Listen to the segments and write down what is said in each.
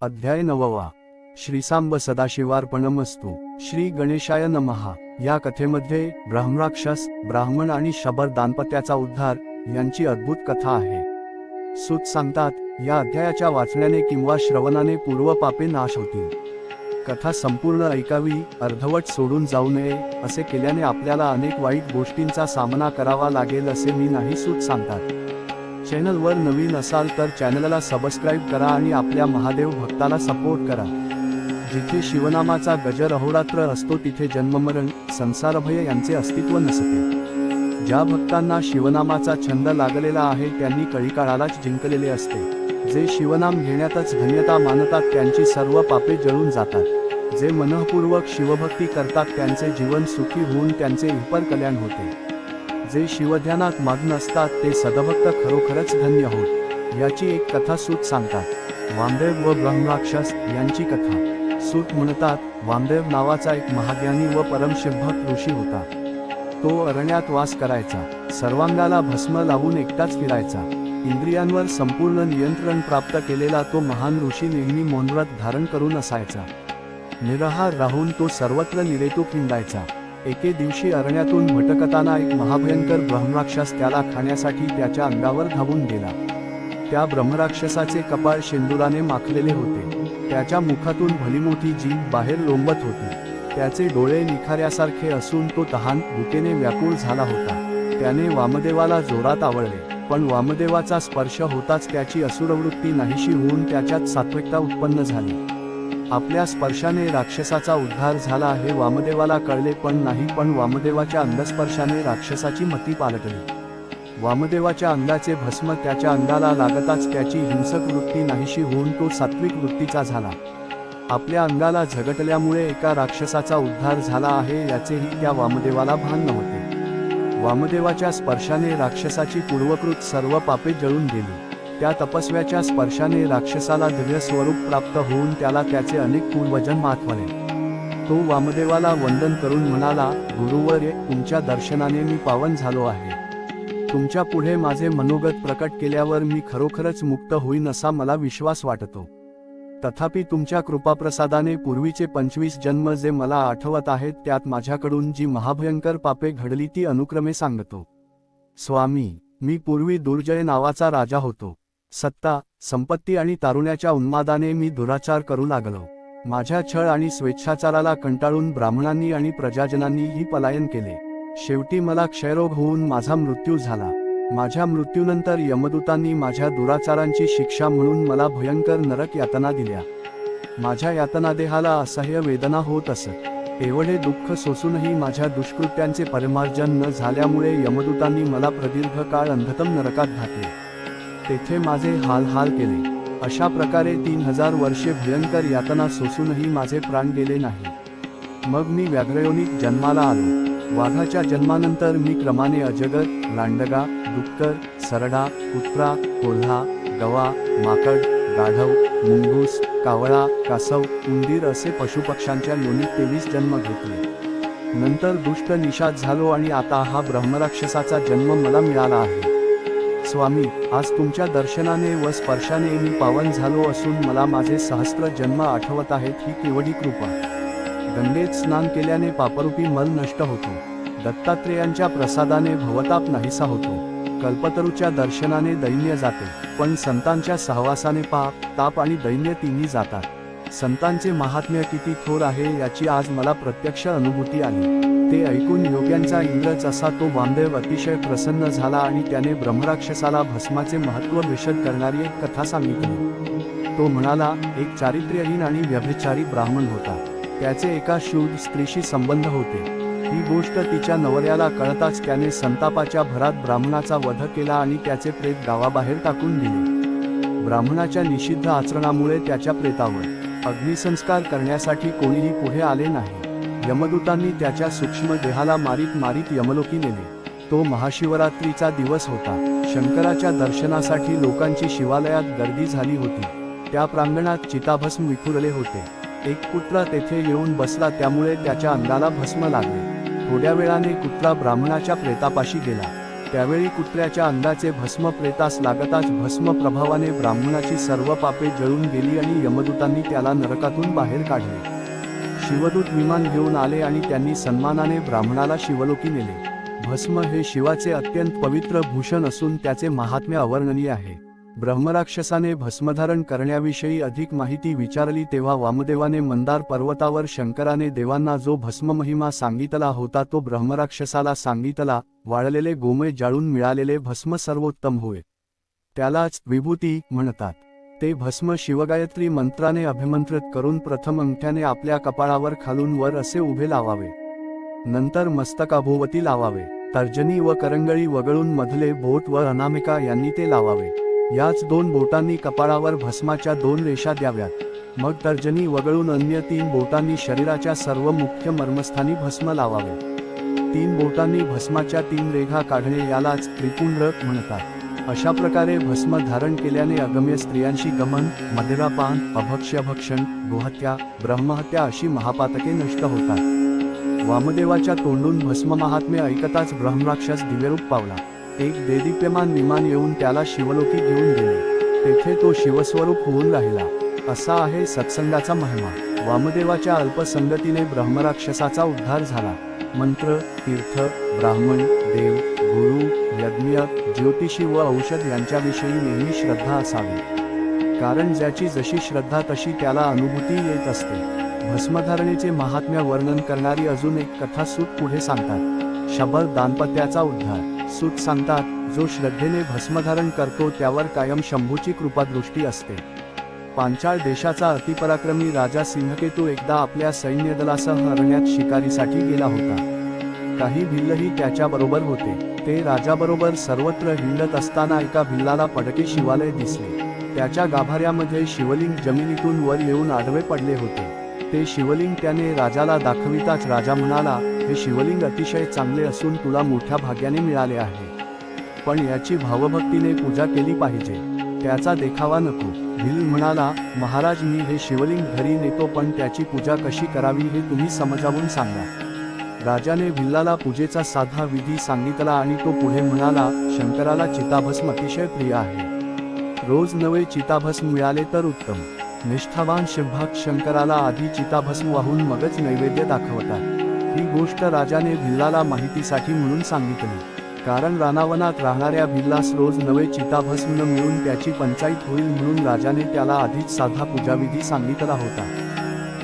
अध्याय नववा. श्रीसांब सदाशिवार्पणमस्तू. श्री गणेशाय नमहा या कथेमध्ये ब्रह्मराक्षस ब्राह्मण आणि शबर दाम्पत्याचा उद्धार यांची अद्भुत कथा आहे. सूत सांगतात या अध्यायाच्या वाचण्याने किंवा श्रवणाने पूर्वपापे नाश होतील. कथा संपूर्ण ऐकावी अर्धवट सोडून जाऊ नये असे केल्याने आपल्याला अनेक वाईट गोष्टींचा सामना करावा लागेल असे मी नाही सूत सांगतात. चॅनलवर नवीन असाल तर चॅनलला सबस्क्राईब करा आणि आपल्या महादेव भक्ताला सपोर्ट करा. जिथे शिवनामाचा गजर अहोरात्र असतो तिथे जन्ममरण संसारभय यांचे अस्तित्व नसते. ज्या भक्तांना शिवनामाचा छंद लागलेला आहे त्यांनी कळीकाळालाच जिंकलेले असते. जे शिवनाम घेण्यातच धन्यता मानतात त्यांची सर्व पापे जळून जातात. जे मनःपूर्वक शिवभक्ती करतात त्यांचे जीवन सुखी होऊन त्यांचे इपर कल्याण होते. जे शिवध्यानात मग्न असतात ते सदभक्त खरोखरच धन्य होत याची एक कथा सूत सांगतात. वामदेव व ब्रह्मराक्षस यांची कथा. सूत म्हणतात वामदेव नावाचा एक महाज्ञानी व परमशिवभक्त ऋषी होता. तो अरण्यात वास करायचा. सर्वांगाला भस्म लावून एकटाच फिरायचा. इंद्रियांवर संपूर्ण नियंत्रण प्राप्त केलेला तो महान ऋषी नेहमी मौनव्रत धारण करून असायचा. निराहार राहून तो सर्वत्र निरेतू खिंडायचा एके दिवशी अरण्यातून भटकताना एक महाभयंकर ब्रह्मराक्षस त्याला खाण्यासाठी त्याच्या अंगावर धावून गेला. त्या ब्रह्मराक्षसाचे कपाळ शेंदुराने माखलेले होते. त्याच्या मुखातून भलीमोठी जीभ बाहेर लोंबत होती. त्याचे डोळे निखाऱ्यासारखे असून तो तहान भुकेने व्याकुळ झाला होता. त्याने वामदेवाला जोरात आवळले पण वामदेवाचा स्पर्श होताच त्याची असुरवृत्ती नाहीशी होऊन त्याच्यात सात्विकता उत्पन्न झाली. आपल्या स्पर्शाने राक्षसाचा उद्धार झाला हे वामदेवाला कळले पण नाही पण वामदेवाच्या अंधस्पर्शाने राक्षसाची मती पालटली. वामदेवाच्या अंगाचे भस्म त्याच्या अंगाला लागताच त्याची हिंसक वृत्ती नाहीशी होऊन तो सात्विक वृत्तीचा झाला. आपल्या अंगाला झगटल्यामुळे एका राक्षसाचा उद्धार झाला आहे याचेही त्या वामदेवाला भान नव्हते. वामदेवाच्या स्पर्शाने राक्षसाची पूर्वकृत सर्व पापे जळून गेली. त्या तपस्व्याच्या स्पर्शाने राक्षसाला दिव्य स्वरूप प्राप्त होऊन त्याला त्याचे अनेक पूर्वजन्म आठवले तो वामदेवाला वंदन करून म्हणाला गुरुवर तुमच्या दर्शनाने मी पावन झालो आहे. तुमच्यापुढे माझे मनोगत प्रकट केल्यावर मी खरोखरच मुक्त होईन असा मला विश्वास वाटतो. तथापि तुमच्या कृपाप्रसादाने पूर्वीचे पंचवीस जन्म जे मला आठवत आहेत त्यात माझ्याकडून जी महाभयंकर पापे घडली ती अनुक्रमे सांगतो. स्वामी मी पूर्वी दुर्जय नावाचा राजा होतो. सत्ता संपत्ती आणि तारुण्याच्या उन्मादाने मी दुराचार करू लागलो. माझ्या छळ आणि स्वेच्छाचाराला कंटाळून ब्राह्मणांनी आणि प्रजाजनांनीही पलायन केले. शेवटी मला क्षयरोग होऊन माझा मृत्यू झाला. माझ्या मृत्यूनंतर यमदूतांनी माझ्या दुराचारांची शिक्षा म्हणून मला भयंकर नरक यातना दिल्या. माझ्या यातना देहाला असह्य वेदना होत असत. एवढे दुःख सोसूनही माझ्या दुष्कृत्यांचे परिमार्जन न झाल्यामुळे यमदूतांनी मला प्रदीर्घ काळ अंधतम नरकात घातले. तेथे माझे हाल हाल केले. अशा प्रकारे तीन हजार वर्षे भयंकर यातना सोसूनही माझे प्राण गेले नाही. मग मी व्याघ्रयोनिक जन्माला आलो. वाघाच्या जन्मानंतर मी क्रमाने अजगर लांडगा डुक्कर सरडा कुत्रा कोल्हा गवा माकड गाढव मुंगूस कावळा कासव उंदीर असे पशुपक्ष्यांच्या योनीत तेवीस जन्म घेतले. नंतर दुष्ट निषाद झालो आणि आता हा ब्रह्मराक्षसाचा जन्म मला मिळाला आहे. स्वामी आज तुमच्या दर्शनाने व स्पर्शाने मी पावन झालो असून मला माझे सहस्त्र जन्म आठवत आहेत ही केवढी कृपा. गंगेत स्नान केल्याने पापरूपी मल नष्ट होतो. दत्तात्रेयांच्या प्रसादाने भवताप नाहीसा होतो. कल्पतरूच्या दर्शनाने दैन्य जाते पण संतांच्या सहवासाने पाप ताप आणि दैन्य तिन्ही जातात. संतांचे महात्म्य किती थोर आहे याची आज मला प्रत्यक्ष अनुभूती आली ते ऐकून योग्यांचा इंद्रच असा तो वामदेव अतिशय प्रसन्न झाला आणि त्याने ब्रह्मराक्षसाला भस्माचे महत्त्व विशद करणारी एक कथा सांगितली. तो म्हणाला एक चारित्र्यहीन आणि व्यभिचारी ब्राह्मण होता. त्याचे एका शूद स्त्रीशी संबंध होते. ही गोष्ट तिच्या नवऱ्याला कळताच त्याने संतापाच्या भरात ब्राह्मणाचा वध केला आणि त्याचे प्रेत गावाबाहेर टाकून दिले. ब्राह्मणाच्या निषिद्ध आचरणामुळे त्याच्या प्रेतावर अग्निसंस्कार करण्यासाठी कोणीही पुढे आले नाही. यमदूतांनी त्याच्या सूक्ष्म देहाला मारीत मारीत यमलोकी नेले. तो महाशिवरात्रीचा दिवस होता. शंकराच्या दर्शनासाठी लोकांची शिवालयात गर्दी झाली होती. त्या प्रांगणात चिताभस्म विखुरले होते. एक कुत्रा तेथे येऊन बसला त्यामुळे त्याच्या अंगाला भस्म लागले. थोड्या वेळाने कुत्रा ब्राह्मणाच्या प्रेतापाशी गेला. त्यावेळी कुत्र्याच्या अंगाचे भस्म प्रेतास लागताच भस्म प्रभावाने ब्राह्मणाची सर्व पापे जळून गेली आणि यमदूतांनी त्याला नरकातून बाहेर काढले. शिवदूत विमान घेऊन आले आणि त्यांनी सन्मानाने ब्राह्मणाला शिवलोकी नेले. भस्म हे शिवाचे अत्यंत पवित्र भूषण असून त्याचे महात्म्य अवर्णनीय आहे. ब्रह्मराक्षसाने भस्मधारण करण्याविषयी अधिक माहिती विचारली तेव्हा वामदेवाने मंदार पर्वतावर शंकराने देवांना जो भस्म महिमा सांगितला होता तो ब्रह्मराक्षसाला सांगितला वाळलेले गोमय जाळून मिळालेले भस्म सर्वोत्तम होय. त्यालाच विभूती म्हणतात ते भस्म शिवगायत्री मंत्राने अभिमंत्रित करून प्रथम अंगठ्याने आपल्या कपाळावर खालून वर असे उभे लावावे. नंतर मस्तकाभोवती लावावे. तर्जनी व करंगळी वगळून मधले बोट व अनामिका यांनी ते लावावे. याच दोन बोटांनी कपाळावर भस्माच्या दोन रेषा द्याव्यात. मग तर्जनी वगळून अन्य तीन बोटांनी शरीराच्या सर्व मुख्य मर्मस्थानी भस्म लावावे. तीन बोटांनी भस्माच्या तीन रेखा काढणे यालाच त्रिपुंड म्हणतात. अशा प्रकारे भस्म धारण केल्याने अगम्य स्त्रियांशी गमन मदिरापान अभक्ष्यभक्षण गोहत्या ब्रह्महत्या अशी महापातके नष्ट होतात. वामदेवाच्या तोंडून भस्म महात्म्य ऐकताच ब्रह्मराक्षस दिव्यरूप पावला. एक देदीप्यमान विमान येऊन त्याला शिवलोकी घेऊन गेले. तेथे तो शिवस्वरूप होऊन राहिला. असा आहे सत्संगाचा महिमा. वामदेवाच्या अल्पसंगतीने ब्रह्मराक्षसाचा उद्धार झाला. मंत्र तीर्थ ब्राह्मण देव गुरु यज्ञ ज्योतिषी व औषध यांच्याविषयी नेहमी श्रद्धा असावी. कारण ज्याची जशी श्रद्धा तशी त्याला अनुभूती येत असते. भस्मधारणेचे महात्म्य वर्णन करणारी अजून एक कथा सूत पुढे सांगतात. शबर दाम्पत्याचा उद्धार. सूत सांगतात जो श्रद्धेने भस्मधारण करतो त्यावर कायम शंभूची कृपादृष्टी असते. पांचाळ देशाचा अतिपराक्रमी राजा सिंहकेतू एकदा आपल्या सैन्यदलासह अरण्यात शिकारीसाठी गेला होता. काही भिल्लही त्याच्याबरोबर होते. ते राजाबरोबर सर्वत्र हिंडत असताना एका भिल्लाला पडके शिवालय दिसले. त्याच्या गाभाऱ्यामध्ये शिवलिंग जमिनीतून वर येऊन आडवे पडले होते. ते शिवलिंग त्याने राजाला दाखविताच राजा म्हणाला हे शिवलिंग अतिशय चांगले असून तुला मोठ्या भाग्याने मिळाले आहे. पण याची भावभक्तीने पूजा केली पाहिजे. त्याचा देखावा नको. भिल म्हणाला महाराज मी हे शिवलिंग घरी नेतो पण त्याची पूजा कशी करावी हे तुम्ही समजावून सांगा. राजाने भिल्लाला पूजेचा साधा विधी सांगितला आणि तो पुढे म्हणाला शंकराला चिताभस्म अतिशय प्रिय आहे. रोज नवे चिताभस्म मिळाले तर उत्तम. निष्ठावान शिवभाग शंकराला आधी चिताभस्म वाहून मगच नैवेद्य दाखवतात. ही गोष्ट राजाने भिल्लाला माहितीसाठी म्हणून सांगितली. कारण रानावनात राहणाऱ्या भिल्लास रोज नवे चिताभस्म मिळून त्याची पंचायत होईल म्हणून राजाने त्याला आधीच साधा पूजाविधी सांगितला होता.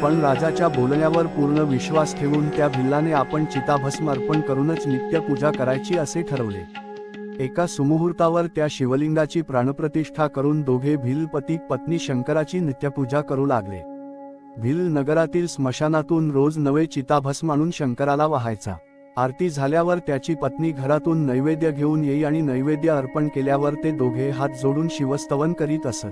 पण राजाच्या बोलण्यावर पूर्ण विश्वास ठेवून त्या भिल्लाने आपण चिताभस्म अर्पण करूनच नित्य पूजा करायची असे ठरवले. एका सुमुहूर्तावर त्या शिवलिंगाची प्राणप्रतिष्ठा करून दोघे भिल पती पत्नी शंकराची नित्यपूजा करू लागले. भिल नगरातील स्मशानातून रोज नवे चिताभस्म आणून शंकराला वाहायचा. आरती झाल्यावर त्याची पत्नी घरातून नैवेद्य घेऊन येई आणि नैवेद्य अर्पण केल्यावर ते दोघे हात जोडून शिवस्तवन करीत असत.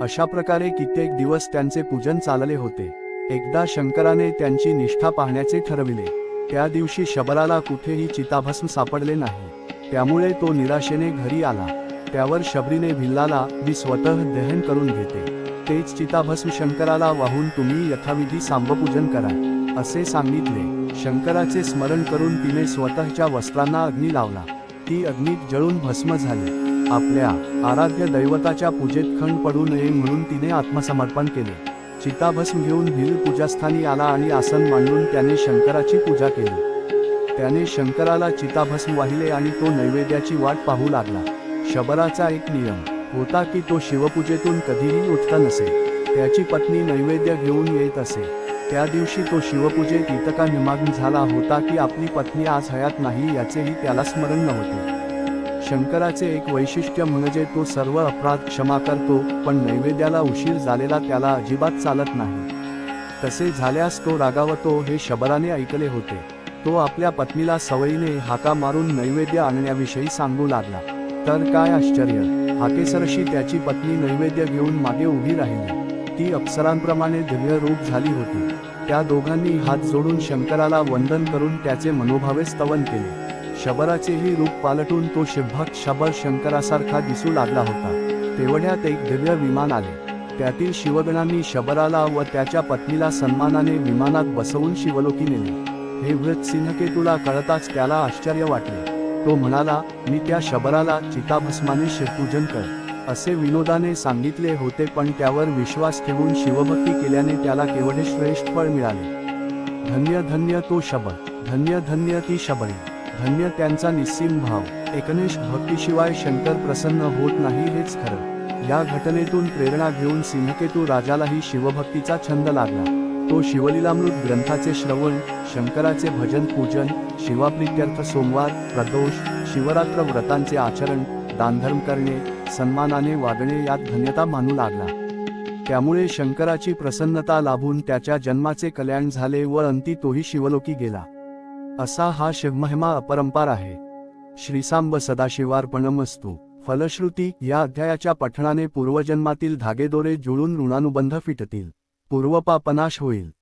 अशा प्रकारे कित्येक दिवस त्यांचे पूजन चालले होते. एकदा शंकराने त्यांची निष्ठा पाहण्याचे ठरविले. त्या दिवशी शबराला कुठेही चिताभस्म सापडले नाही. त्यामुळे तो निराशेने घरी आला. त्यावर शबरीने भिल्लाला मी स्वतः दहन करून घेते. तेच चिताभस्म शंकराला वाहून तुम्ही यथाविधी सांबपूजन करा असे सांगितले. शंकराचे स्मरण करून तिने स्वतःच्या वस्त्रांना अग्नी लावला. ती अग्नीत जळून भस्म झाली. आपल्या आराध्य दैवताच्या पूजेत खंड पडू नये म्हणून तिने आत्मसमर्पण केले. चिताभस्म घेऊन भील पूजास्थानी आला आणि आसन मांडून त्याने शंकराची पूजा केली. त्याने शंकराला चिताभस्म वाहिले आणि तो नैवेद्याची वाट पाहू लागला. शबराचा एक नियम. होता की तो शिवपूजेतून कधीही उठता नसे. त्याची पत्नी नैवेद्य घेऊन येत असे. त्या दिवशी तो शिवपूजेत इतका निमग्न झाला होता की आपली पत्नी आज हयात नाही याचेही त्याला स्मरण नव्हते. शंकराचे एक वैशिष्ट्य म्हणजे तो सर्व अपराध क्षमा करतो पण नैवेद्याला उशीर झालेला त्याला अजिबात चालत नाही. तसे झाल्यास तो रागावतो हे शबराने ऐकले होते. तो आपल्या पत्नीला सवयीने हाका मारून नैवेद्य आणण्याविषयी सांगू लागला. तर काय आश्चर्य! हाकेसरशी त्याची पत्नी नैवेद्य घेऊन मागे उभी राहिली. ती अप्सरांप्रमाणे दिव्य रूप झाली होती. त्या दोघांनी हात जोडून शंकराला वंदन करून त्याचे मनोभावे स्तवन केले. शबराचेही रूप पालटून तो शिवभक्त शबर शंकरासारखा दिसू लागला होता. तेवढ्यात एक दिव्य विमान आले. त्यातील शिवगणांनी शबराला व त्याच्या पत्नीला सन्मानाने विमानात बसवून शिवलोकी नेले. हे व्रत सिंहकेतूला कळताच त्याला आश्चर्य वाटले. तो म्हणाला मी त्या शबराला चिताभस्माने शिवपूजन कर. असे विनोदाने सांगितले होते पण त्यावर विश्वास ठेवून शिवभक्ती केल्याने त्याला केवढे श्रेष्ठ फळ मिळाले. धन्य धन्य तो शबर धन्य धन्य ती शबरी धन्य त्यांचा निस्सीम भाव. एकनिष्ठ भक्तीशिवाय शंकर प्रसन्न होत नाही हेच खरं. या घटनेतून प्रेरणा घेऊन सिंहकेतू राजालाही शिवभक्तीचा छंद लागला. तो शिवलीलामृत ग्रंथाचे श्रवण शंकराचे भजन पूजन शिवाप्रित्यर्थ सोमवार प्रदोष शिवरात्र व्रतांचे आचरण दानधर्म करणे सन्मानाने वागणे यात धन्यता मानू लागला. त्यामुळे शंकराची प्रसन्नता लाभून त्याच्या जन्माचे कल्याण झाले व अंती तोही शिवलोकी गेला. असा हा शिवमहिमा अपरंपार आहे. श्रीसांब सदाशिवार्पणमस्तू. फलश्रुती या अध्यायाच्या पठणाने पूर्वजन्मातील धागेदोरे जुळून ऋणानुबंध फिटतील. पूर्वपापनाश होईल.